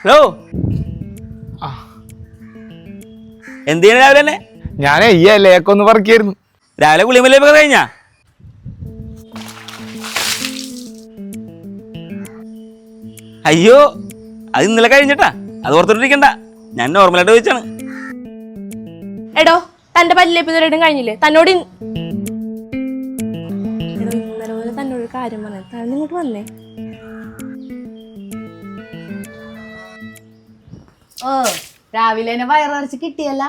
Hello. ആ. എന്ത് ചെയ്യണ രാവിലെ തന്നെ? ഞാനേ ഈ ഇലയൊക്കെ പറക്കിയായിരുന്നു രാവിലെ കുളിമല്ലിപ്പൊക്കെ കഴിഞ്ഞാ? അയ്യോ അത് ഇന്നലെ കഴിഞ്ഞിട്ടാ. അത് ഓർത്തോണ്ടിരിക്കണ്ട ഞാൻ നോർമലായിട്ട് വെച്ചാണ് എടോ തന്റെ പല്ലിലേപ്പ് ഇതുവരെയായിട്ടും കഴിഞ്ഞില്ലേ? തന്നോട് ഇൻ- എടോ ഇന്നലെ പോലെ തന്നോട് ഒരു കാര്യം പറഞ്ഞു. താൻ ഇങ്ങോട്ട് വന്നേ. ഓ രാവിലെ തന്നെ വയറിറച്ച് കിട്ടിയല്ല.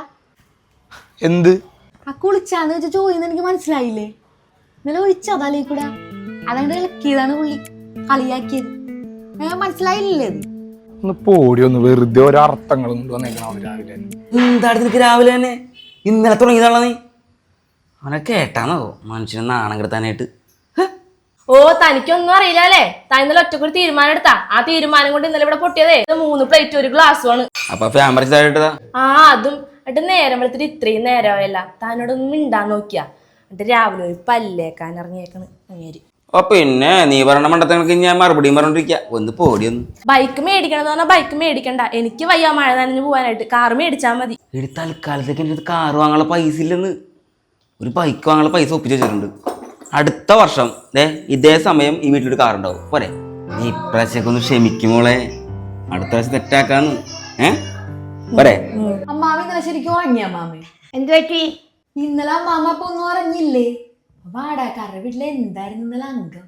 എന്ത്? ആ കുളിച്ചാന്ന് വെച്ച ചോദിന്ന് എനിക്ക് മനസ്സിലായില്ലേ? ഇന്നലെ ഒഴിച്ചതാലേ കൂടെ? അതങ്ങോട്ട് ഇളക്കിയതാണ് പുള്ളി കളിയാക്കിയത്. മനസ്സിലായില്ലേ അത് ഒന്ന് പോടി ഒന്ന് വെറുതെ ഓരോ രാവിലെ തന്നെ. എന്താടി നിനക്ക് രാവിലെ തന്നെ? ഇന്നലെ തുടങ്ങിയതാണോ നീ? അവനെ കേട്ടാന്നോ മനുഷ്യനെ നാണം കെടുത്താനായിട്ട്. ഓ തനിക്കൊന്നും അറിയില്ല അല്ലേ? താൻ ഇന്നലെ ഒറ്റക്കൊരു തീരുമാനം എടുത്താ. ആ തീരുമാനം കൊണ്ട് ഇന്നലെ ഇവിടെ പൊട്ടിയതേ. ഇത് മൂന്ന് പ്ലേറ്റ് ഒരു ഗ്ലാസ്സുമാണ് ആ അതും. എന്നിട്ട് നേരം വെളുത്തിട്ട് ഇത്രയും നേരമായല്ല. താനോടൊന്നും മിണ്ടാൻ നോക്കിയാ. എന്നിട്ട് രാവിലെ ഒരു പല്ലേക്കാൻ ഇറങ്ങിയേക്കണ്. അങ്ങേര്. ഓ പിന്നെ നീ പറഞ്ഞ മണ്ടത്തങ്ങൾക്ക് ഞാൻ മറുപടിയും പറഞ്ഞോണ്ടിരിക്കുക ഒന്ന് പോടി ബൈക്ക് മേടിക്കണം എന്ന് പറഞ്ഞാൽ ബൈക്ക് മേടിക്കണ്ട. എനിക്ക് വയ്യ മഴ നനഞ്ഞു പോകാനായിട്ട് കാർ മേടിച്ചാൽ മതി. എടി തൽക്കാലത്തേക്ക് എന്റെ കാർ വാങ്ങാനുള്ള പൈസ ഇല്ലെന്ന്. ഒരു ബൈക്ക് വാങ്ങാനുള്ള പൈസ ഒപ്പിച്ചു വെച്ചിട്ടുണ്ട്. അടുത്ത വർഷം ഏ ഇതേ സമയം ഈ വീട്ടിലൊരു കാർ ഉണ്ടാവും. പോരെ? നീ ഇപ്രാവശ്യമൊക്കെ ഒന്ന് ക്ഷമിക്കുമോളെ അടുത്ത പ്രാവശ്യം തെറ്റാക്കാന്ന്. ഏ? പോരെ? അമ്മാമ ഇന്നലെ ശരിക്കും ഉറങ്ങിയ അമ്മാമ എന്ത് പറ്റി? ഇന്നലെ അമ്മാമ അപ്പൊ ഒന്നും അറിഞ്ഞില്ലേ വാടാക്കാരുടെ വീട്ടിൽ എന്തായിരുന്നു ഇന്നലെ അംഗം?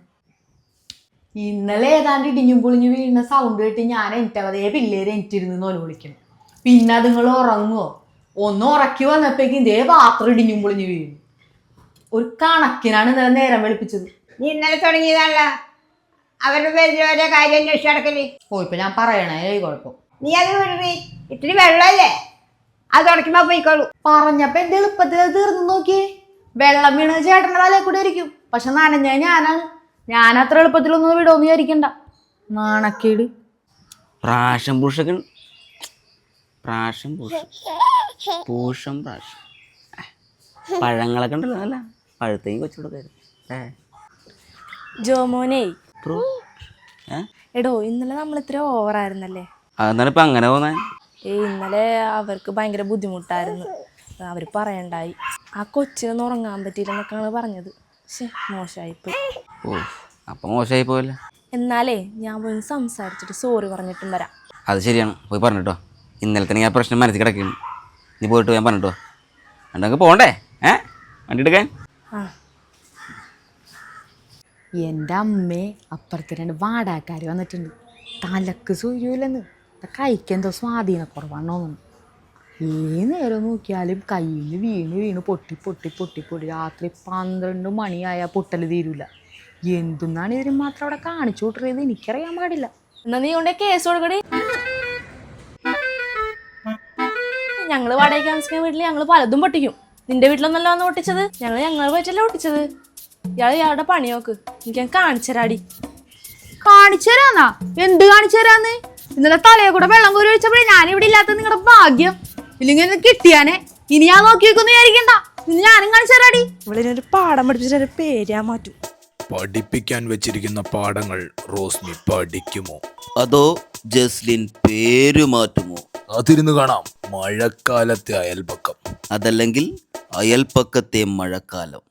ഇന്നലെ ഏതാണ്ട് ഇടിഞ്ഞും പൊളിഞ്ഞു വീഴുന്ന സൗണ്ട് കേട്ട് ഞാൻ എനിറ്റവതേ പിള്ളേര് എനിറ്റിരുന്ന് നോൽ വിളിക്കണം പിന്നെ അതുങ്ങൾ ഉറങ്ങുവോ? ഒന്ന് ഉറക്കി വന്നപ്പോഴേക്കും ഇതേ പാത്രം ഇടിഞ്ഞും പൊളിഞ്ഞു വീഴുന്നു ഒരു കണക്കിനാണ് ഇന്നലെ നേരം വെളുപ്പിച്ചത്. നീ ഇന്നലെ തുടങ്ങിയതാണല്ലോ. അവരുടെ പേരിൽ ഓരോ കാര്യം അന്വേഷിച്ച് നടക്കൽ. ഓ ഇപ്പൊ ഞാൻ പറയണേ ഈ കുഴപ്പം. നീ അത് വിടറി. ഇത്തിരി വെള്ളമല്ലേ അത് തുടക്കുമ്പോ പോയിക്കോളൂ. പറഞ്ഞപ്പോ എന്റെ എളുപ്പത്തിൽ അത് തീർന്നു നോക്കിയേ? വെള്ളം വീണ് ചേട്ടന്റെ തലേ കൂടെ ഇരിക്കും പക്ഷെ നനഞ്ഞ ഞാനാണ്. ഞാൻ അത്ര എളുപ്പത്തിലൊന്നും വിടുമെന്ന് വിചാരിക്കണ്ട. നാണക്കേട്. പ്രാശം പൂഷകൻ പ്രാശം പൂഷം പൂഷം പ്രാശം പഴങ്ങളൊക്കെ ഉണ്ടല്ലോ അല്ല? പഴുത്തേക്ക് വെച്ചു കൊടുക്കായിരുന്നു ഏ? ജോമോനെ. ഏ? എടോ ഇന്നലെ നമ്മൾ ഇത്ര ഓവറായിരുന്നല്ലേ അതെന്താണ് ഇപ്പം അങ്ങനെ പോന്നെ. ഏ ഇന്നലെ അവർക്ക് ഭയങ്കര ബുദ്ധിമുട്ടായിരുന്നു. അവർ പറയണ്ടായി. ആ കൊച്ചിനൊന്നും ഉറങ്ങാൻ പറ്റിയില്ലെന്നൊക്കെയാണ് പറഞ്ഞത്. ശേ മോശമായിപ്പോയി. ഓ അപ്പം മോശമായി പോയി എന്നാലേ ഞാൻ പോയി ഒന്ന് സംസാരിച്ചിട്ട് സോറി പറഞ്ഞിട്ടും വരാം. അത് ശരിയാണ്. പോയി പറഞ്ഞിട്ടോ. ഇന്നലെ തന്നെ ഞാൻ പ്രശ്നം മനസ്സിൽ കിടക്കുന്നു നീ പോയിട്ട് ഞാൻ പറഞ്ഞിട്ടോ. എന്നിട്ട് പോകണ്ടേ ഏ? വണ്ടി എടുക്കാൻ? എന്റെ അമ്മേ അപ്പുറത്ത് രണ്ട് വാടാക്കാർ വന്നിട്ടുണ്ട്. തലക്ക് സൂര്യൂലെന്ന്. കൈക്കെന്തോ സ്വാധീനക്കുറവാണോ ഈ നേരം നോക്കിയാലും കയ്യിൽ വീണ് വീണ് പൊട്ടി പൊട്ടി പൊട്ടി പൊട്ടി. രാത്രി പന്ത്രണ്ട് മണിയായ പൊട്ടൽ തീരൂല. എന്തുന്നാണ് ഇതിന് മാത്രം അവിടെ കാണിച്ചു കൂട്ടുന്നത് എനിക്കറിയാൻ പാടില്ല. എന്നാ നീ കൊണ്ടേ കേസ് കൊടുക്കടി. ഞങ്ങൾ വാടകയ്ക്ക് താമസിക്കുന്ന വീട്ടിൽ ഞങ്ങൾ പലതും പൊട്ടിക്കും. നിന്റെ വീട്ടിലൊന്നല്ല വന്ന് ഓട്ടിച്ചത്? ഞങ്ങൾ ഞങ്ങളുടെ പറ്റല്ലേ ഓട്ടിച്ചത്? ഇയാൾ ഇയാളുടെ പണി നോക്ക്. എനിക്ക് ഞാൻ കാണിച്ചരാടി കാണിച്ചരാന്നാ എന്ത് കാണിച്ചരാന്ന് ഇന്നലെ തലയെ കൂടെ വെള്ളം കോരി ഒഴിച്ചപ്പോഴേ ഞാൻ ഇവിടെ ഇല്ലാത്ത നിങ്ങളുടെ ഭാഗ്യം. ഇല്ലെങ്കിൽ കിട്ടിയാനെ. ഇനി ഞാൻ നോക്കി വെക്കുന്നു വിചാരിക്കണ്ട. ഇനി ഞാനും കാണിച്ചരാടി ഇവളിനൊരു പാഠം പഠിപ്പിച്ചിട്ട് പേരാ പേര് ഞാൻ മാറ്റും. പഠിപ്പിക്കാൻ വെച്ചിരിക്കുന്ന പാഠങ്ങൾ റോസ്മി പഠിക്കുമോ? അതോ ജസ്ലിൻ പേര് മാറ്റുമോ? അതിരുന്ന് കാണാം. മഴക്കാലത്തെ അയൽപക്കം. അതല്ലെങ്കിൽ അയൽപ്പക്കത്തെ മഴക്കാലം.